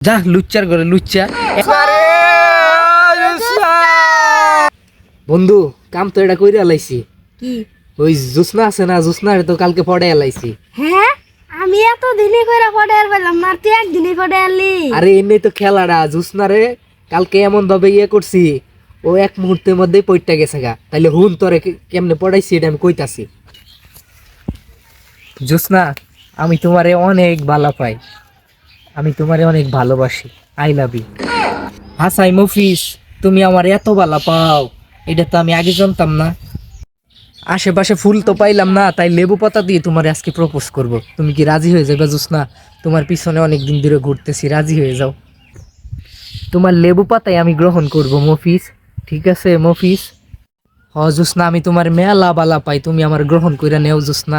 যা লুচ্চার করে লুচ্চা। বন্ধু কাম তো এটা কইরা লাইছি। কি? ওই জুসনা আছে না জুসনা তো কালকে পড়ে লাইছি। হ্যাঁ? আমি এত দিনে করে পড়ে আর পেলাম না তুই একদিনে পড়ে আলি আরে এমনি তো খেলাটা জুসনা রে কালকে এমন ভাবে ইয়ে করছি ও এক মুহূর্তের মধ্যেই পইটা গেছে গা। তাইলে হুন তোরে কেমনে পড়াইছি এটা আমি কইতাছি। জুসনা আমি তোমারে অনেক ভালো পাই। আমি তোমারে অনেক ভালোবাসি। আই লাভ ইউ হাসাই মফিস, তুমি আমার এত ভালো পাও। এটা তো আমি আগে জানতাম না। আশেপাশে ফুল তো পাইলাম না, তাই লেবু পাতা দিয়ে তোমার আজকে প্রপোজ করব। তুমি কি রাজি হয়ে যাবে, জুসনা? তোমার পিছনে অনেক দিন ধরে ঘুরতেছি, রাজি হয়ে যাও। তোমার লেবু পাতাই আমি গ্রহণ করব, মফিস। ঠিক আছে, মফিস? হ, জুসনা, আমি তোমার মেলা বালা পাই, তুমি আমার গ্রহণ করে নেও, জুসনা।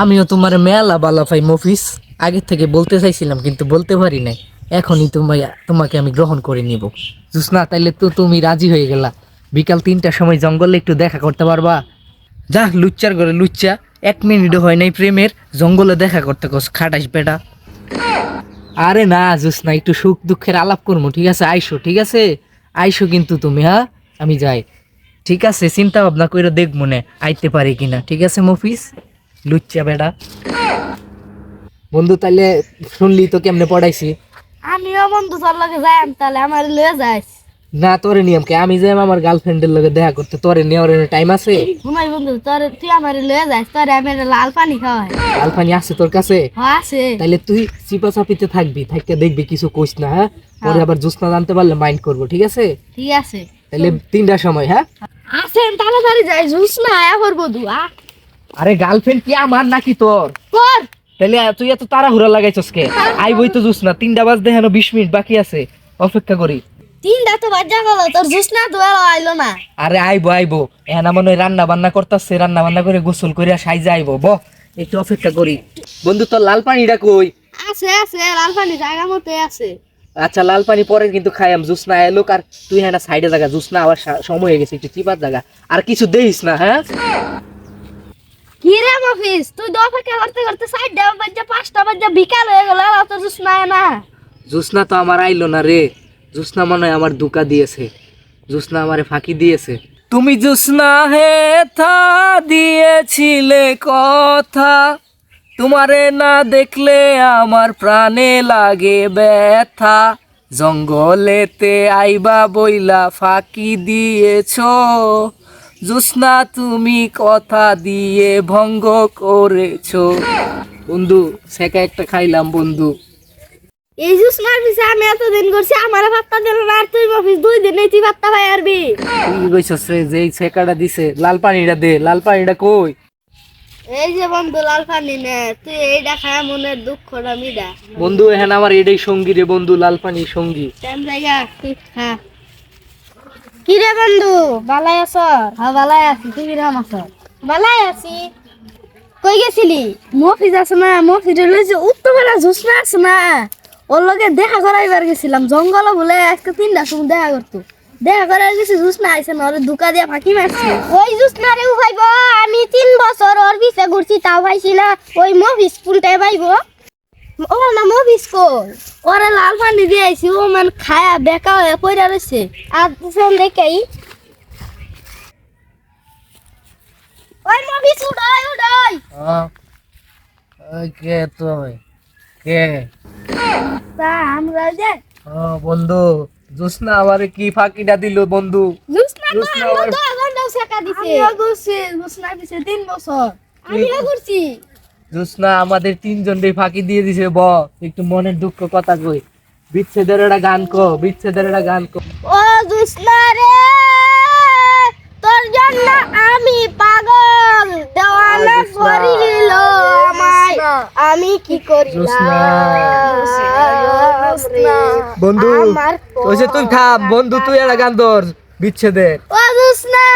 আমিও তোমার মেলা বালা পাই, মফিস। আগে থেকে বলতে চাইছিলাম, কিন্তু বলতে পারি নাই। এখনই তোমায়, তোমাকে আমি গ্রহণ করে নিব। জুসনা, তাইলে তো তুমি রাজি হয়ে গেলা। বিকাল তিনটার সময় জঙ্গলে একটু দেখা করতে পারবা। যা, লুচ্চার করে লুচ্চা। এক মিনিটও হয় নাই প্রেমের, জঙ্গলে দেখা করতে কস খাটাইস বেটা। আরে না, জুসনা, একটু সুখ দুঃখের আলাপ করব ঠিক আছে? আইসো, ঠিক আছে? আইসো কিন্তু তুমি হ্যাঁ? আমি যাই। ঠিক আছে, চিন্তা ভাবনা করে দেখ মনে আইতে পারি কিনা। ঠিক আছে মফিস লুচ্চা বেটা। বন্ধু তাইলে শুনলি তো কেমনে পড়াইছি? আমিও বন্ধু তোর লগে যাই তাহলে আমার লয়ে যাইস না তোরে নিয়ম কে? আমি যাই আমার গার্লফ্রেন্ডের লগে দেখা করতে। তোরে নেওয়ার টাইম আছে? ঘুমাই বন্ধু তোর তুই আমার লয়ে যাইস তোর আমি লাল পানি খাওয়াই। গার্লফ্রেন্ড আছে তোর কাছে? আছে। তাইলে তুই চিপা চাপিতে থাকবি থাকতে দেখবি কিছু কইস না হ্যাঁ? পরে আবার জুসনা জানতে পারলে মাইন্ড করব ঠিক আছে? ঠিক আছে। তাহলে তিনটার সময় হ্যাঁ? আসেন তাড়াতাড়ি যাই জুস না আয়া করব দু আ আরে গার্লফ্রেন্ড কি আমার নাকি তোর? কর তাহলে তুই এত তাড়াহুড়া লাগাইছস কে? আইবই তো জুস না তিনটা বাজতে হেন বিশ মিনিট বাকি আছে অপেক্ষা করি। তিনটা তো বাজা গেল তোর জুস না তো আইলো না। আরে আইবো আইবো। এনা মনে রান্না বান্না করতেছে রান্না বান্না করে গোসল করে সাইজে আইবো ব। একটু অপেক্ষা করি। বন্ধু তোর লাল পানিটা কই? আছে আছে লাল পানি জায়গা মতো আছে। আচ্ছা লাল পানি পরে কিন্তু খাইয়াম জুস না এলো আর তুই হ্যাঁ সাইডে জায়গা জুস না আবার সময় হয়ে গেছে একটু চিপার জায়গা আর কিছু দেইস না হ্যাঁ? কি রে মফিস তুই তো অপেক্ষা করতে করতে সাইড দেওয়া বাজে পাঁচটা বাজে বিকাল হয়ে গেল আর তোর জুস নাই না। জুসনা তো আমার আইলো না রে। জুসনা মনে হয় আমার দুকা দিয়েছে। জুসনা আমারে ফাঁকি দিয়েছে। তুমি জুসনা হে থা দিয়েছিলে কথা। তোমারে না দেখলে আমার প্রাণে লাগে ব্যথা। জঙ্গলেতে আইবা বইলা ফাঁকি দিয়েছ। জুসনা তুমি কথা দিয়ে ভঙ্গ করেছ। বন্ধু সেকা একটা খাইলাম বন্ধু। এই জুস মার পিছে আমি এতদিন করছি আমার ভাতটা দিল না আর তুই মফিস দুই দিন তুই ভাতটা পাই আরবি কি কইছস রে যে এই ছেকাটা দিছে লাল পানিটা দে লাল পানিটা কই? এই যে বন্ধু লাল পানি নে তুই এইটা খায় মনের দুঃখটা মিডা। বন্ধু এখানে আমার এটাই সঙ্গী রে বন্ধু লাল পানি সঙ্গী। টাইম জায়গা হ্যাঁ। কি রে বন্ধু? বালাই আছ? হ্যাঁ বালাই আছি। তুই কিরম আছ? বালাই আছি। কই গেছিলি? মফিজ আছে না মফিজ লইছে উত্তরবেলা জুসনা আছে না। ওর লগে দেখা করাইবার গেছিলাম। জঙ্গল বলে আজকে তিনটা সময় দেখা করতো দেখা করার গেছি জুসনা আইছে না ওরে দুকা দিয়া ফাঁকি মারছে ওই জুসনা রে উঠাইব আমি তিন বছর ওর পিছে ঘুরছি তাও পাইছি না ওই মফিজ ফুলটাই পাইব ও না মফিজ কই ওরে লাল পানি দিয়ে আইছি ও মানে খায়া বেকা হয়ে পড়ে রয়েছে আর দুজন দেখাই। ওই উড়াই উড়াই। কে তুই কে? তা আমরা যে ও বন্ধু জোসনা আমারে কি ফাঁকিটা দিল বন্ধু? জুসনা জুসনা আমরা আবার- ঘণ্টা শেখা দিছে। আমিও করছি জুসনা দিছে তিন বছর। আমিও করছি জোসনা আমাদের তিনজনকে ফাঁকি দিয়ে দিছে ব একটু মনের দুঃখ কথা কই। বিচ্ছেদের একটা গান কো বিচ্ছেদের একটা গান কো। ও জুসনা রে তোর জন্য আমি পাগল। দেওয়ানা জুসনা। করিল আমায়। আমি কি জুসনা। করিলাম বন্ধু ওই যে তুই থাম বন্ধু তুই একটা গান ধর বিচ্ছেদের। ও জুসনা